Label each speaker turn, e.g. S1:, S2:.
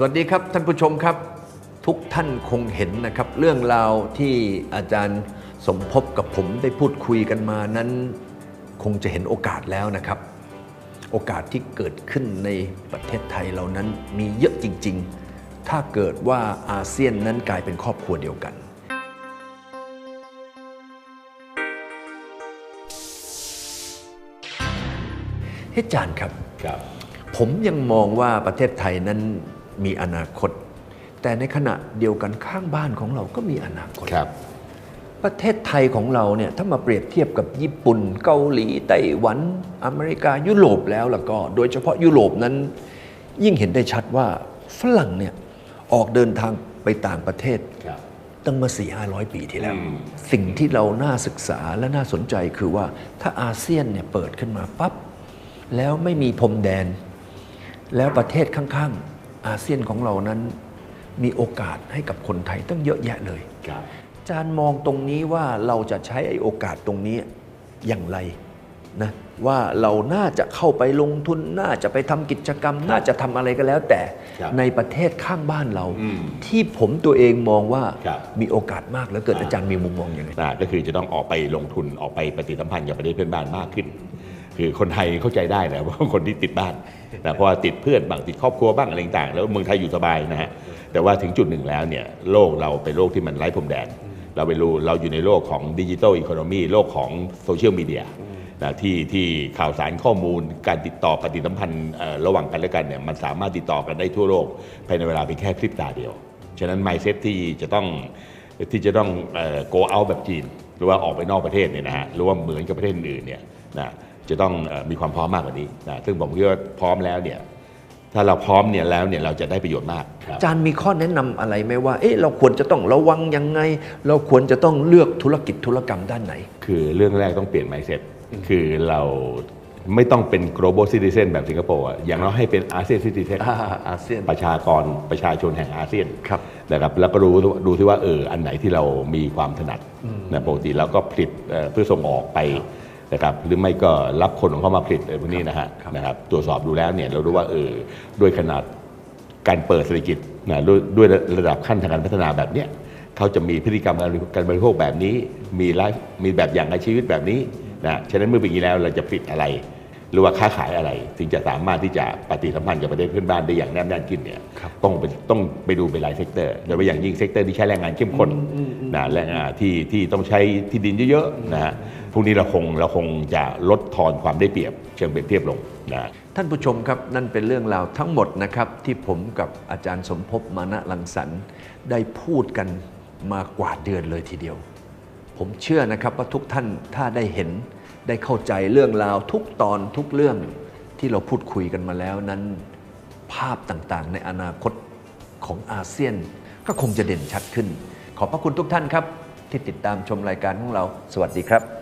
S1: สวัสดีครับท่านผู้ชมครับ ทุกท่านคงเห็นนะครับ เรื่องราวที่อาจารย์สมภพกับผมได้พูดคุยกันมานั้น คงจะเห็นโอกาสแล้วนะครับ โอกาสที่เกิดขึ้นในประเทศไทยเรานั้นมีเยอะจริง ๆ ถ้าเกิดว่าอาเซียนนั้นกลายเป็นครอบครัวเดียวกัน เฮ้ยอาจารย์ครับ
S2: ครับ
S1: ผมยังมองว่าประเทศไทยนั้น มีอนาคต แต่ในขณะเดียวกันข้างบ้านของเราก็มีอนาคต
S2: ครับ
S1: ประเทศไทยของเราเนี่ยถ้ามาเปรียบเทียบกับญี่ปุ่น เกาหลีไต้หวัน อเมริกายุโรปแล้วแล้วก็ โดยเฉพาะยุโรปนั้น ยิ่งเห็นได้ชัดว่าฝรั่งเนี่ยออกเดินทางไปต่างประเทศ
S2: ครับ
S1: ตั้งมาสี่ห้าร้อยปีที่แล้ว
S2: อืม
S1: สิ่งที่เราน่าศึกษาและน่าสนใจคือว่าถ้าอาเซียนเนี่ยเปิดขึ้นมาปั๊บแล้วไม่มีพรมแดน แล้วประเทศข้างๆ อาเซียนของเรานั้นมีโอกาสให้กับคนไทยตั้งเยอะแยะเลย
S2: ครับ
S1: อาจารย์มองตรงนี้ว่าเราจะใช้ไอ้โอกาสตรงนี้อย่างไรนะว่าเราน่าจะเข้าไปลงทุนน่าจะไปทำกิจกรรม น่าจะทำอะไรก็แล้ว แต่
S2: ครับ
S1: ในประเทศข้างบ้านเรา
S2: อืม
S1: ที่ผมตัวเองมองว่า
S2: ครับ
S1: มีโอกาสมากแล้วเกิดอาจารย์มีมุมมองอย่างไร
S2: นะก็คือจะต้องออกไปลงทุนออกไปปฏิสัมพันธ์กับประเทศเพื่อนบ้านมากขึ้น คือคนไทยเข้าใจได้นะว่าคนที่ติดบ้านนะเพราะว่าติดเพื่อนบ้างติดครอบครัวบ้างอะไรต่างๆแล้วเมืองไทยอยู่สบายนะฮะแต่ว่าถึงจุดหนึ่งแล้วเนี่ยโลกเราเป็นโลกที่มันไร้พรมแดน เราไปรู้เราอยู่ในโลกของดิจิทัลอีโคโนมีโลกของโซเชียลมีเดียนะที่ที่ข่าวสารข้อมูลการติดต่อปฏิสัมพันธ์ระหว่างกันและกันเนี่ยมันสามารถติดต่อกันได้ทั่วโลกภายในเวลาเพียงแค่พริบตาเดียว ฉะนั้น mindset ที่จะต้องที่จะต้องเอ่อ go out แบบจีน หรือว่าออกไปนอกประเทศเนี่ยนะฮะหรือว่าเหมือนกับประเทศอื่นเนี่ยนะ จะต้องเอ่อมีความพร้อมมากกว่านี้นะซึ่งผมคิดว่าพร้อมแล้วเนี่ยถ้าเราพร้อมเนี่ยแล้วเนี่ยเราจะได้ประโยชน์มากครับ
S1: อาจารย์มีข้อแนะนำอะไรไหมว่าเอ๊ะเราควรจะต้องระวังยังไง เราควรจะต้องเลือกธุรกิจธุรกรรมด้านไหน
S2: คือเรื่องแรกต้องเปลี่ยน mindset คือเราไม่ต้องเป็น global citizen แบบสิงคโปร์อะอย่างเราให้เป็นอาเซียน citizen
S1: อ่าอาเซียน
S2: ประชากรประชาชนแห่งอาเซียน
S1: ครับ
S2: นะครับแล้วก็รู้ดูที่ว่าเอออันไหนที่เรามีความถนัดนะปกติเราก็ผลิตเอ่อเพื่อส่งออกไป นะครับหรือไม่ก็รับคนของเขามาผลิตอะไรพวกนี้นะฮะ
S1: ครับ
S2: นะครับตรวจสอบดูแล้วเนี่ยเรารู้ว่าเออด้วยขนาดการเปิดเศรษฐกิจนะด้วยด้วยระดับขั้นทางการพัฒนาแบบเนี้ยเขาจะมีพฤติกรรมการการบริโภคแบบนี้ มีไลฟ์มีแบบอย่างในชีวิตแบบนี้นะฉะนั้นเมื่อเป็นอย่างนี้แล้วเราจะผลิตอะไร หรือว่าค้าขายอะไรถึงจะสามารถที่จะปฏิสัมพันธ์กับประเทศเพื่อนบ้านได้อย่างแนบแน่นขึ้นเนี่ย
S1: ครับ
S2: ต้องไปต้องไปดูเป็นหลายเซกเตอร์โดยเฉพาะอย่างยิ่งเซกเตอร์ที่ใช้แรงงานเข้มข้นนะแรงงานที่ที่ต้องใช้ที่ดินเยอะๆนะฮะ พวกนี้เราคงเราคงจะลดทอนความได้เปรียบเชิงเปรียบเทียบลงนะ
S1: ท่านผู้ชมครับนั่นเป็นเรื่องราวทั้งหมดนะครับที่ผมกับอาจารย์สมภพมานะลังสรรได้พูดกันมากว่าเดือนเลยทีเดียว ผมเชื่อนะครับว่าทุกท่านถ้าได้เห็นได้เข้าใจเรื่องราวทุกตอนทุกเรื่องที่เราพูดคุยกันมาแล้วนั้น ภาพต่างๆ ในอนาคตของอาเซียนก็คงจะเด่นชัดขึ้น ขอบพระคุณทุกท่านครับ ที่ติดตามชมรายการของเรา สวัสดีครับ